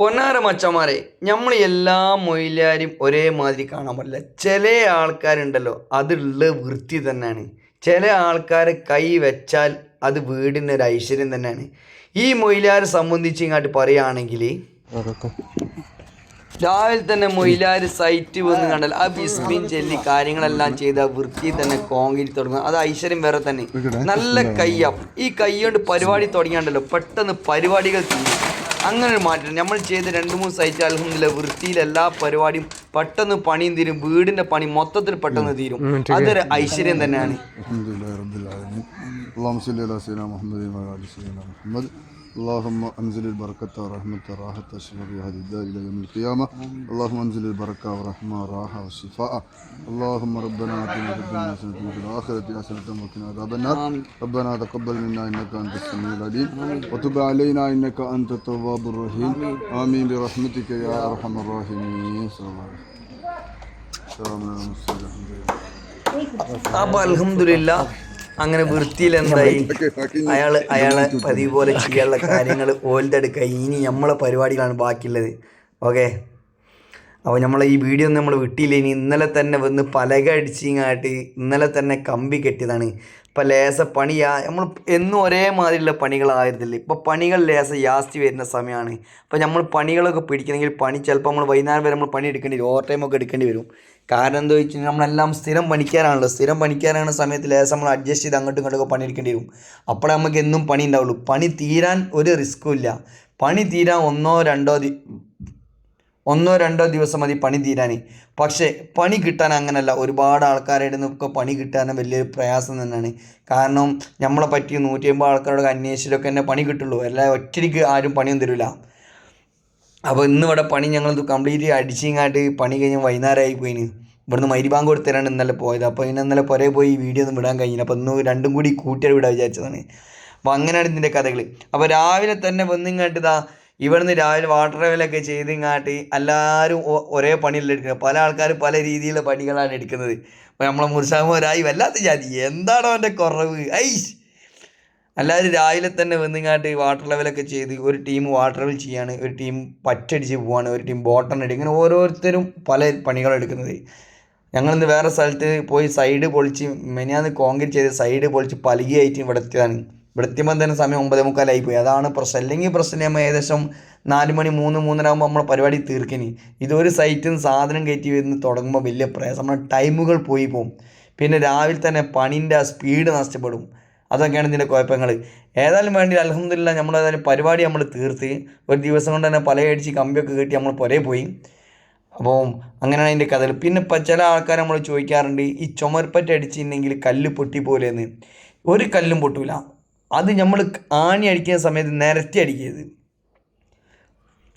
പൊന്നാര മച്ചന്മാരെ നമ്മൾ എല്ലാ മൊയിലാരും ഒരേമാതിരി കാണാൻ പറ്റില്ല. ചില ആൾക്കാരുണ്ടല്ലോ അതുള്ള വൃത്തി തന്നെയാണ് ചില ആൾക്കാർ കൈ വെച്ചാൽ അത് വീടിന്റെ ഒരു ഐശ്വര്യം തന്നെയാണ് ഈ മൊയിലാരെ സംബന്ധിച്ച് ഇങ്ങോട്ട് പറയുകയാണെങ്കിൽ രാവിലെ തന്നെ മൊയിലാർ സൈറ്റ് വന്ന് കണ്ടാൽ ആ ബിസ്മിൻ ചെല്ലി കാര്യങ്ങളെല്ലാം ചെയ്ത് വൃത്തി തന്നെ കോൺക്രീറ്റ് തുടങ്ങും. അത് ഐശ്വര്യം വേറെ തന്നെ. നല്ല കയ്യാ. ഈ കൈ കൊണ്ട് പരിപാടി തുടങ്ങിയാണ്ടല്ലോ പെട്ടെന്ന് പരിപാടികൾ തീരും. അങ്ങനെ ഒരു മാറ്റം. നമ്മൾ ചെയ്ത് രണ്ട് മൂന്ന് സൈറ്റ് അലഹമില്ല വൃത്തിയിൽ എല്ലാ പരിപാടിയും പെട്ടെന്ന് പണിയും തീരും. വീടിന്റെ പണി മൊത്തത്തിൽ പെട്ടെന്ന് തീരും. അതൊരു ഐശ്വര്യം തന്നെയാണ്. അലഹമുല്ലാ മുഹമ്മദ്. اللهم انزل البركة والرحمة والراحة والشفاء في هذه الدار إلى يوم القيامة. اللهم انزل البركة والرحمة والراحة والشفاء. اللهم ربنا آتنا في الدنيا حسنة وفي الآخرة حسنة وقنا عذاب النار. ربنا تقبل منا إنك أنت السميع العليم. وتب علينا إنك أنت التواب الرحيم. آمين. برحمتك يا أرحم الراحمين. صلى الله عليه وسلم. الحمد لله. അങ്ങനെ വൃത്തിയിൽ എന്തായി? അയാൾ അയാളെ പതിവ് പോലെ ചെയ്യാനുള്ള കാര്യങ്ങൾ ഓലിന്റെ എടുക്കുക. ഇനി നമ്മളെ പരിപാടികളാണ് ബാക്കിയുള്ളത്. ഓക്കെ അപ്പോൾ നമ്മളെ ഈ വീഡിയോ ഒന്നും നമ്മൾ വിട്ടില്ല. ഇനി ഇന്നലെ തന്നെ വന്ന് പലക അടിച്ചിങ്ങാട്ട് ഇന്നലെ തന്നെ കമ്പി കെട്ടിയതാണ്. ഇപ്പം ലേസ പണിയാ നമ്മൾ എന്നും ഒരേ മാതിരിയുള്ള പണികളായിരുന്നില്ല ഇപ്പോൾ പണികൾ ലേസ ജാസ്തി വരുന്ന സമയമാണ് അപ്പോൾ നമ്മൾ പണികളൊക്കെ പിടിക്കണമെങ്കിൽ പണി ചിലപ്പോൾ നമ്മൾ വൈകുന്നേരം വരെ നമ്മൾ പണി എടുക്കേണ്ടി വരും. ഓവർ ടൈമൊക്കെ എടുക്കേണ്ടി വരും. കാരണം എന്താ വെച്ച് കഴിഞ്ഞാൽ നമ്മളെല്ലാം സ്ഥിരം പണിക്കാരാണല്ലോ. സ്ഥിരം പണിക്കാരാണ് സമയത്ത് ലേസം നമ്മൾ അഡ്ജസ്റ്റ് ചെയ്ത് അങ്ങോട്ടും ഇങ്ങോട്ടൊക്കെ പണിയെടുക്കേണ്ടി വരും. അപ്പോഴേ നമുക്ക് എന്നും പണി ഉണ്ടാവുള്ളൂ. പണി തീരാൻ ഒരു റിസ്ക്കും ഇല്ല. പണി തീരാൻ ഒന്നോ രണ്ടോ ഒന്നോ രണ്ടോ ദിവസം മതി പണി തീരാൻ പക്ഷേ പണി കിട്ടാൻ അങ്ങനല്ല. ഒരുപാട് ആൾക്കാരുടെ നിന്നൊക്കെ പണി കിട്ടാൻ വലിയൊരു പ്രയാസം തന്നെയാണ്. കാരണം നമ്മളെ പറ്റി നൂറ്റി അമ്പത് ആൾക്കാരോട് അന്വേഷിച്ചിട്ടൊക്കെ തന്നെ പണി കിട്ടുള്ളൂ. അല്ല ഒറ്റയ്ക്ക് ആരും പണിയൊന്നും തരില്ല അപ്പോൾ ഇന്ന് ഇവിടെ പണി ഞങ്ങൾ കംപ്ലീറ്റ് അടിച്ചിങ്ങാട്ട് പണി കഴിഞ്ഞ് വൈകുന്നേരമായി പോയിന്. ഇവിടുന്ന് മരിബാങ്ക് കൊടുത്തരാണ് ഇന്നലെ പോയത്. അപ്പോൾ ഇന്ന് ഇന്നലെ പുറേ പോയി വീഡിയോ ഒന്നും വിടാൻ കഴിഞ്ഞില്ല. അപ്പോൾ ഇന്ന് രണ്ടും കൂടി കൂട്ടിയാൽ വിടാൻ വിചാരിച്ചതാണ്. അപ്പോൾ അങ്ങനെയാണ് ഇതിന്റെ കഥകൾ അപ്പോൾ രാവിലെ തന്നെ വന്നിങ്ങാട്ട് ഇതാ ഇവിടുന്ന് രാവിലെ വാട്ടർ ലെവലൊക്കെ ചെയ്ത് ഇങ്ങാട്ട് എല്ലാവരും ഒരേ പണിയല്ല എടുക്കുന്നത് പല ആൾക്കാരും പല രീതിയിലുള്ള പണികളാണ് എടുക്കുന്നത്. അപ്പോൾ നമ്മളെ മുർസാമോരായി വല്ലാത്ത ജാതി. എന്താണോ അവന്റെ കുറവ്? ഐസ് എല്ലാവരും രാവിലെ തന്നെ വന്നിങ്ങാട്ട് വാട്ടർ ലെവലൊക്കെ ചെയ്ത് ഒരു ടീം വാട്ടർ ലെവൽ ചെയ്യാണ്. ഒരു ടീം പറ്റടിച്ച് പോവാണ്. ഒരു ടീം ബോട്ടൺ അടി ഇങ്ങനെ ഓരോരുത്തരും പല പണികളും എടുക്കുന്നത്. ഞങ്ങളിന്ന് വേറെ സ്ഥലത്ത് പോയി സൈഡ് പൊളിച്ച് മെനിയാന്ന് കോൺക്രീറ്റ് ചെയ്ത് സൈഡ് പൊളിച്ച് പലകിയായിട്ട് ഇവിടെ എത്തിയതാണ് എത്തിയപ്പോൾ തന്നെ സമയം ഒമ്പതേ മുക്കാലായി പോയി അതാണ് പ്രശ്നം. അല്ലെങ്കിൽ പ്രശ്നം നമ്മൾ ഏകദേശം നാല് മണി മൂന്ന് മൂന്നര നമ്മൾ പരിപാടി തീർക്കിനി ഇതൊരു സൈറ്റിൽ നിന്ന് സാധനം കയറ്റി വരുന്ന തുടങ്ങുമ്പോൾ വലിയ പ്രയാസം. നമ്മുടെ ടൈമുകൾ പോയി പോകും പിന്നെ രാവിലെ തന്നെ പണിന്റെ ആ സ്പീഡ് നഷ്ടപ്പെടും. അതൊക്കെയാണ് ഇതിന്റെ കുഴപ്പങ്ങൾ ഏതായാലും വേണ്ടി അലഹമില്ല നമ്മൾ ഏതായാലും പരിപാടി നമ്മൾ തീർത്ത്. ഒരു ദിവസം കൊണ്ട് തന്നെ പല അടിച്ച് കമ്പിയൊക്കെ കെട്ടി നമ്മൾ പുരയെ പോയി. അപ്പോൾ അങ്ങനെയാണ് അതിന്റെ കഥകൾ പിന്നെ ഇപ്പം ചില ആൾക്കാർ നമ്മൾ ചോദിക്കാറുണ്ട് ഈ ചുമർപ്പറ്റ അടിച്ചിട്ടുണ്ടെങ്കിൽ കല്ല് പൊട്ടിപ്പോലെന്ന് ഒരു കല്ലും പൊട്ടൂല. അത് നമ്മൾ ആണി അടിക്കുന്ന സമയത്ത് നിരത്തി അടിക്കരുത്.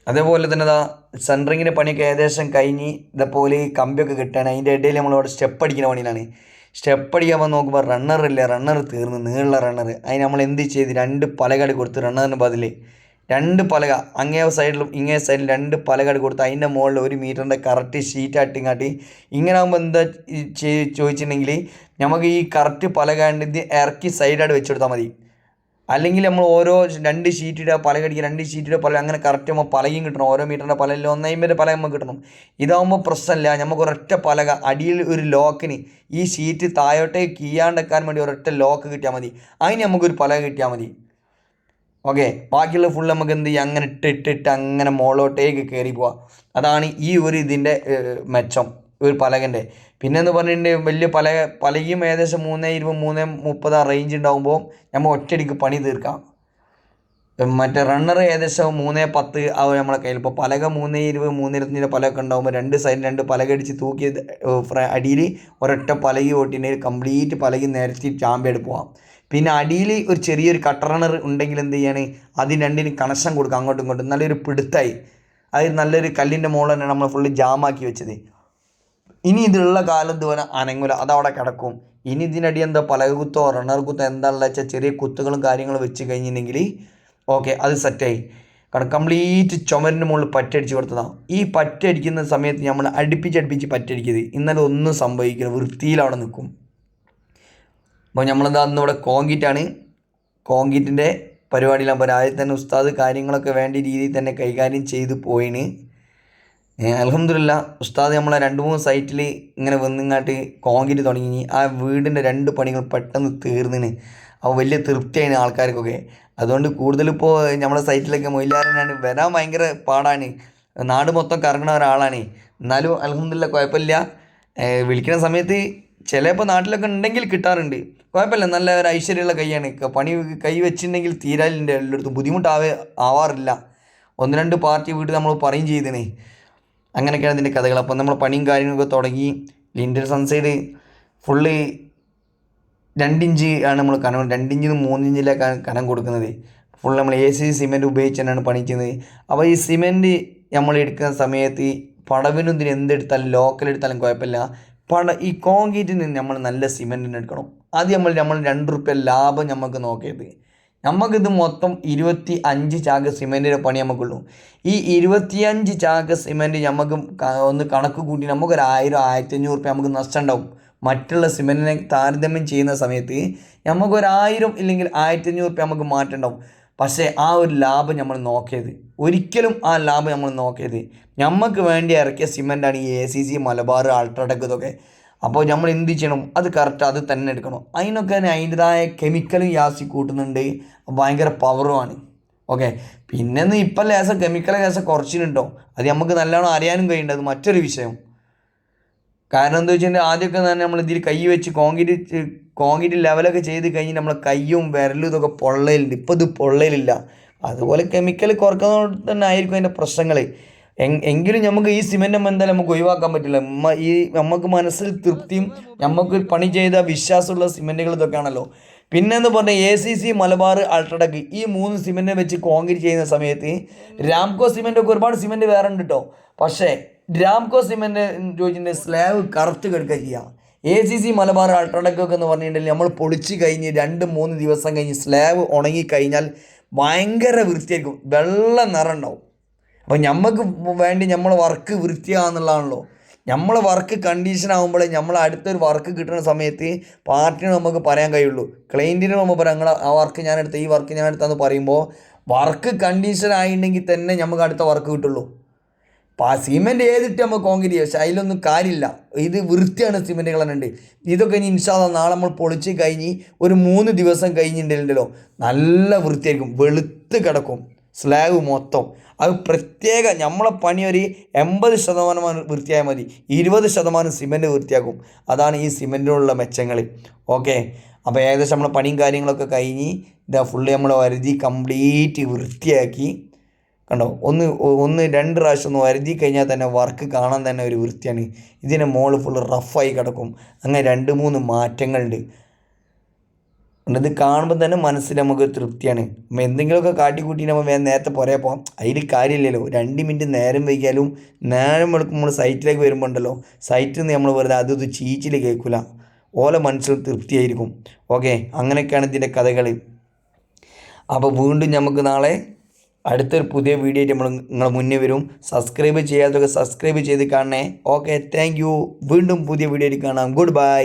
അതേപോലെ തന്നെ ഇതാ സെൻട്രിങ്ങിന്റെ പണിയൊക്കെ ഏകദേശം കഴിഞ്ഞ് ഇതേപോലെ ഈ കമ്പിയൊക്കെ കിട്ടുകയാണ്. അതിന്റെ ഇടയിൽ നമ്മളവിടെ സ്റ്റെപ്പ് അടിക്കുന്ന പണിയിലാണ്. സ്റ്റെപ്പ് അടിക്കാൻ നോക്കുമ്പോൾ റണ്ണർ ഇല്ല? റണ്ണർ തീർന്ന്. നീളുള്ള റണ്ണർ അതിന് നമ്മൾ എന്ത് ചെയ്ത്? രണ്ട് പലകടി കൊടുത്ത് റണ്ണറിന് ബദൽ. രണ്ട് പലക. അങ്ങേ സൈഡിലും ഇങ്ങേ സൈഡിലും രണ്ട് പലകടി കൊടുത്ത് അതിന്റെ മുകളിൽ ഒരു മീറ്ററിന്റെ കറക്റ്റ് ഷീറ്റ് അട്ടിങ്ങാട്ടി ഇങ്ങനെ ആകുമ്പോൾ എന്താ ചോദിച്ചിട്ടുണ്ടെങ്കിൽ നമുക്ക് ഈ കറക്റ്റ് പലകാണ്ട് ഇറക്കി സൈഡായിട്ട് വെച്ചെടുത്താൽ മതി. അല്ലെങ്കിൽ നമ്മൾ ഓരോ രണ്ട് ഷീറ്റിടുക പല രണ്ട് ഷീറ്റിടുക പല അങ്ങനെ കറക്റ്റ് നമ്മൾ പലയും കിട്ടണം. ഓരോ മീറ്ററിന്റെ പലയിൽ ഒന്നൈമ്പതിന്റെ പല നമുക്ക് കിട്ടണം. ഇതാകുമ്പോൾ പ്രശ്നമില്ല. നമുക്ക് ഒരൊറ്റ പലക അടിയിൽ ഒരു ലോക്കിന് ഈ ഷീറ്റ് താഴോട്ടേ കീയാണ്ടെക്കാൻ വേണ്ടി ഒരൊറ്റ ലോക്ക് കിട്ടിയാൽ മതി. അതിന് നമുക്കൊരു പലക കിട്ടിയാൽ മതി. ഓക്കെ ബാക്കിയുള്ള ഫുൾ നമുക്ക് എന്ത് ചെയ്യാം? അങ്ങനെ ഇട്ട് ഇട്ട് ഇട്ട് അങ്ങനെ മുകളിലോട്ടേക്ക് കയറി പോവാം. അതാണ് ഈ ഒരു ഇതിന്റെ മെച്ചം. ഒരു പലകന്റെ. പിന്നെ എന്ന് പറഞ്ഞിട്ടുണ്ടെങ്കിൽ വലിയ പല പലകയും ഏകദേശം മൂന്ന് ഇരുപത് മൂന്ന് മുപ്പത് ആ റേഞ്ച് ഉണ്ടാകുമ്പോൾ നമ്മൾ ഒറ്റയടിക്ക് പണി തീർക്കാം. മറ്റേ റണ്ണർ ഏകദേശം മൂന്ന് പത്ത് ആ നമ്മളെ കയ്യിൽ. ഇപ്പോൾ പലക മൂന്ന് ഇരുപത് മൂന്ന് ഇരുപത്തഞ്ചിന്റെ പലക ഉണ്ടാകുമ്പോൾ രണ്ട് സൈഡിൽ രണ്ട് പലക അടിച്ച് തൂക്കി അടിയിൽ ഒരൊറ്റ പലകി ഓട്ടിന്റെ കംപ്ലീറ്റ് പലകി നിരത്തി ചാമ്പിയെടുത്ത് പോവാം. പിന്നെ അടിയിൽ ഒരു ചെറിയൊരു കട്ട റണ്ണർ ഉണ്ടെങ്കിൽ എന്ത് ചെയ്യാണ്? അതിന് രണ്ടിന് കണക്ഷൻ കൊടുക്കുക അങ്ങോട്ടും ഇങ്ങോട്ടും. നല്ലൊരു പിടുത്തായി. അത് നല്ലൊരു കല്ലിന്റെ മുകളിൽ തന്നെയാണ് നമ്മൾ ഫുള്ള് ജാമാക്കി വെച്ചത്. ഇനി ഇതിലുള്ള കാലം ഇതുപോലെ അനങ്ങൂല. അതവിടെ കിടക്കും. ഇനി ഇതിനടി എന്താ പലകുത്തോ റണ്ണർ കുത്തോ എന്താണെന്ന് വെച്ചാൽ ചെറിയ കുത്തുകളും കാര്യങ്ങളും വെച്ച് കഴിഞ്ഞിട്ടുണ്ടെങ്കിൽ ഓക്കെ അത് സെറ്റായി കാരണം കംപ്ലീറ്റ് ചുമരിന്റെ മുകളിൽ പറ്റടിച്ച് കൊടുത്തതാണ് ഈ പറ്റടിക്കുന്ന സമയത്ത് നമ്മൾ അടുപ്പിച്ചടുപ്പിച്ച് പറ്റടിക്കരുത് ഇന്നലെ ഒന്നും സംഭവിക്കില്ല. വൃത്തിയിൽ അവിടെ നിൽക്കും. അപ്പോൾ നമ്മളെന്താ അന്ന് ഇവിടെ കോൺക്രീറ്റ് ആണ് കോൺക്രീറ്റിന്റെ പരിപാടിയിലാണ് അപ്പോൾ തന്നെ ഉസ്താദ് കാര്യങ്ങളൊക്കെ വേണ്ട രീതിയിൽ തന്നെ കൈകാര്യം ചെയ്ത് പോയിന് അലഹമില്ല ഉസ്താദ് നമ്മളെ രണ്ട് മൂന്ന് സൈറ്റിൽ ഇങ്ങനെ വന്നിങ്ങാട്ട് കോൺക്രീറ്റ് തുടങ്ങി. ആ വീടിന്റെ രണ്ട് പണികൾ പെട്ടെന്ന് തീർന്നിന്. അവ വലിയ തൃപ്തിയാണ് ആൾക്കാർക്കൊക്കെ. അതുകൊണ്ട് കൂടുതലിപ്പോൾ നമ്മളെ സൈറ്റിലൊക്കെ മൊയിലാരനാണ് വരാൻ ഭയങ്കര പാടാണ്. നാട് മൊത്തം കറങ്ങണ ഒരാളാണ്. എന്നാലും അലഹമില്ല കുഴപ്പമില്ല. വിളിക്കുന്ന സമയത്ത് ചിലപ്പോൾ നാട്ടിലൊക്കെ ഉണ്ടെങ്കിൽ കിട്ടാറുണ്ട്. കുഴപ്പമില്ല നല്ല ഒരു ഐശ്വര്യമുള്ള കൈയാണ്. പണി കൈ വെച്ചിട്ടുണ്ടെങ്കിൽ തീരാലിന്റെ എല്ലായിടത്തും ബുദ്ധിമുട്ടാവേ ആവാറില്ല. ഒന്ന് രണ്ട് പാർട്ടി വീട്ടിൽ നമ്മൾ പറയും ചെയ്തിന്. അങ്ങനെയൊക്കെയാണ് ഇതിന്റെ കഥകൾ. അപ്പോൾ നമ്മൾ പണിയും കാര്യങ്ങളൊക്കെ തുടങ്ങി ലിൻഡർ സൺസൈഡ് ഫുള്ള് രണ്ടിഞ്ച് ആണ് നമ്മൾ കനം രണ്ടിഞ്ചിൽ മൂന്നിഞ്ചിലെ കനം കൊടുക്കുന്നത്. ഫുൾ നമ്മൾ എ സി സിമെന്റ് ഉപയോഗിച്ച് തന്നെയാണ് പണി ചെയ്യുന്നത് അപ്പോൾ ഈ സിമെന്റ് നമ്മൾ എടുക്കുന്ന സമയത്ത് പടവിനും ഇതിന് എന്തെടുത്താലും ലോക്കൽ എടുത്താലും കുഴപ്പമില്ല. പട ഈ കോൺക്രീറ്റിന് നമ്മൾ നല്ല സിമെന്റിന് എടുക്കണം. ആദ്യം നമ്മൾ നമ്മൾ രണ്ട് റുപ്യ ലാഭം നമുക്ക് നോക്കിയത് നമുക്കിത് മൊത്തം ഇരുപത്തി അഞ്ച് ചാക്ക് സിമെന്റിന്റെ പണി നമുക്കുള്ളൂ. ഈ ഇരുപത്തിയഞ്ച് ചാക്ക് സിമെന്റ് നമുക്ക് ഒന്ന് കണക്ക് കൂട്ടി നമുക്കൊരു ആയിരം ആയിരത്തി അഞ്ഞൂറ് റുപ്യ നമുക്ക് നഷ്ടം ഉണ്ടാവും മറ്റുള്ള സിമെന്റിനെ താരതമ്യം ചെയ്യുന്ന സമയത്ത് നമുക്കൊരായിരം ഇല്ലെങ്കിൽ ആയിരത്തി അഞ്ഞൂറ് റുപ്യ നമുക്ക് മാറ്റം ഉണ്ടാവും പക്ഷേ ആ ഒരു ലാഭം നമ്മൾ നോക്കിയത് ഒരിക്കലും ആ ലാഭം നമ്മൾ നോക്കിയത്. നമുക്ക് വേണ്ടി ഇറക്കിയ സിമെന്റാണ് ഈ A C C Malabar UltraTech ഇതൊക്കെ. അപ്പോൾ നമ്മൾ എന്ത് ചെയ്യണം? അത് കറക്റ്റ് അത് തന്നെ എടുക്കണം. അതിനൊക്കെ തന്നെ അതിന്റെതായ കെമിക്കലും യാസി കൂട്ടുന്നുണ്ട്. ഭയങ്കര പവറുമാണ് ഓക്കെ പിന്നെ ഇപ്പം ലേസ കെമിക്കൽ ലേസം കുറച്ചിട്ടുണ്ടോ? അത് നമുക്ക് നല്ലോണം അറിയാനും കഴിയേണ്ടത് മറ്റൊരു വിഷയം. കാരണം എന്താ വെച്ചാൽ ആദ്യമൊക്കെ തന്നെ നമ്മൾ ഇതിൽ കൈ വെച്ച് കോൺക്രീറ്റ് കോൺക്രീറ്റ് ലെവലൊക്കെ ചെയ്ത് കഴിഞ്ഞ് നമ്മളെ കൈയും വിരലും ഇതൊക്കെ പൊള്ളലുണ്ട്. ഇപ്പോൾ ഇത് പൊള്ളലില്ല. അതുപോലെ കെമിക്കൽ കുറക്കുന്നതുകൊണ്ട് തന്നെ ആയിരിക്കും അതിന്റെ പ്രശ്നങ്ങൾ. എങ്കിലും നമുക്ക് ഈ സിമെന്റ് എന്തായാലും നമുക്ക് ഒഴിവാക്കാൻ പറ്റില്ല. ഈ നമുക്ക് മനസ്സിൽ തൃപ്തിയും നമുക്ക് പണി ചെയ്ത വിശ്വാസമുള്ള സിമെന്റുകൾ ഇതൊക്കെയാണല്ലോ. പിന്നെ എന്ന് പറഞ്ഞാൽ A C C Malabar UltraTech ഈ മൂന്ന് സിമെന്റ് വെച്ച് കോൺക്രീറ്റ് ചെയ്യുന്ന സമയത്ത് രാംകോ സിമന്റ് ഒക്കെ ഒരുപാട് സിമെന്റ് വേറെ ഉണ്ട് കേട്ടോ പക്ഷേ രാംകോ സിമന്റ് ചോദിച്ചിട്ടുണ്ടെങ്കിൽ സ്ലാബ് കറുത്ത് കിടക്കുക ചെയ്യുക A C C Malabar UltraTech ഒക്കെ എന്ന് പറഞ്ഞിട്ടുണ്ടെങ്കിൽ നമ്മൾ പൊളിച്ച് കഴിഞ്ഞ് രണ്ട് മൂന്ന് ദിവസം കഴിഞ്ഞ് സ്ലാബ് ഉണങ്ങി കഴിഞ്ഞാൽ ഭയങ്കര വൃത്തിയായിരിക്കും. വെള്ള നിറം ഉണ്ടാവും. അപ്പോൾ നമുക്ക് വേണ്ടി നമ്മളെ വർക്ക് വൃത്തിയാകുന്നുള്ളതാണല്ലോ നമ്മളെ വർക്ക് കണ്ടീഷൻ ആകുമ്പോഴേ നമ്മൾ അടുത്തൊരു വർക്ക് കിട്ടുന്ന സമയത്ത് പാർട്ടിന് നമുക്ക് പറയാൻ കഴിയുള്ളൂ. ക്ലയന്റിന് നമ്മൾ പറയാം നിങ്ങൾ ആ വർക്ക് ഞാൻ എടുത്ത ഈ വർക്ക് ഞാൻ എടുത്താന്ന് പറയുമ്പോൾ വർക്ക് കണ്ടീഷൻ ആയിട്ടുണ്ടെങ്കിൽ തന്നെ നമുക്ക് അടുത്ത വർക്ക് കിട്ടുള്ളൂ. അപ്പോൾ സിമെന്റ് ഏതിട്ട് നമുക്ക് കോൺക്രീറ്റ് പക്ഷെ അതിലൊന്നും കാര്യമില്ല. ഇത് വൃത്തിയാണ് സിമെന്റുകൾ ഉണ്ട് ഇതൊക്കെ ഇനി ഇൻഷാല്ല നാളെ നമ്മൾ പൊളിച്ച് കഴിഞ്ഞ് ഒരു മൂന്ന് ദിവസം കഴിഞ്ഞിട്ടുണ്ടല്ലോ. നല്ല വൃത്തിയായിരിക്കും. വെളുത്ത് കിടക്കും. സ്ലാബ് മൊത്തം. അത് പ്രത്യേക നമ്മളെ പണി ഒരു എൺപത് ശതമാനം വൃത്തിയായാൽ മതി. ഇരുപത് ശതമാനം സിമെന്റ് വൃത്തിയാക്കും. അതാണ് ഈ സിമെന്റിനുള്ള മെച്ചങ്ങൾ. ഓക്കെ? അപ്പോൾ ഏകദേശം നമ്മളെ പണിയും കാര്യങ്ങളൊക്കെ കഴിഞ്ഞ് ഇതാ ഫുള്ള് നമ്മൾ വരുതി കംപ്ലീറ്റ് വൃത്തിയാക്കി. കണ്ടോ? ഒന്ന് ഒന്ന് രണ്ട് പ്രാവശ്യം ഒന്ന് വരുതി കഴിഞ്ഞാൽ തന്നെ വർക്ക് കാണാൻ തന്നെ ഒരു വൃത്തിയാണ്. ഇതിന്റെ മോൾ ഫുള്ള് റഫായി കിടക്കും. അങ്ങനെ രണ്ട് മൂന്ന് മാറ്റങ്ങളുണ്ട്. ഇത് കാണുമ്പോൾ തന്നെ മനസ്സിൽ നമുക്ക് തൃപ്തിയാണ്. നമ്മൾ എന്തെങ്കിലുമൊക്കെ കാട്ടിക്കൂട്ടി നമ്മൾ വേഗം നേരത്തെ പുറകെ പോകാം അതിൽ കാര്യമില്ലല്ലോ. രണ്ട് മിനിറ്റ് നേരം വൈകിയാലും നേരം വെളുക്കും നമ്മൾ സൈറ്റിലേക്ക് വരുമ്പോൾ ഉണ്ടല്ലോ സൈറ്റിൽ നിന്ന് നമ്മൾ വെറുതെ അത് ഇത് ചീച്ചിൽ കേൾക്കില്ല ഓല മനസ്സിൽ തൃപ്തിയായിരിക്കും. ഓക്കെ അങ്ങനെയൊക്കെയാണ് ഇതിന്റെ കഥകൾ അപ്പോൾ വീണ്ടും നമുക്ക് നാളെ അടുത്തൊരു പുതിയ വീഡിയോ ആയിട്ട് നമ്മൾ നിങ്ങളെ മുന്നേ വരും. സബ്സ്ക്രൈബ് ചെയ്യാത്തതൊക്കെ സബ്സ്ക്രൈബ് ചെയ്ത് കാണണേ. ഓക്കെ താങ്ക് വീണ്ടും പുതിയ വീഡിയോ ആയിട്ട് കാണാം. Good bye.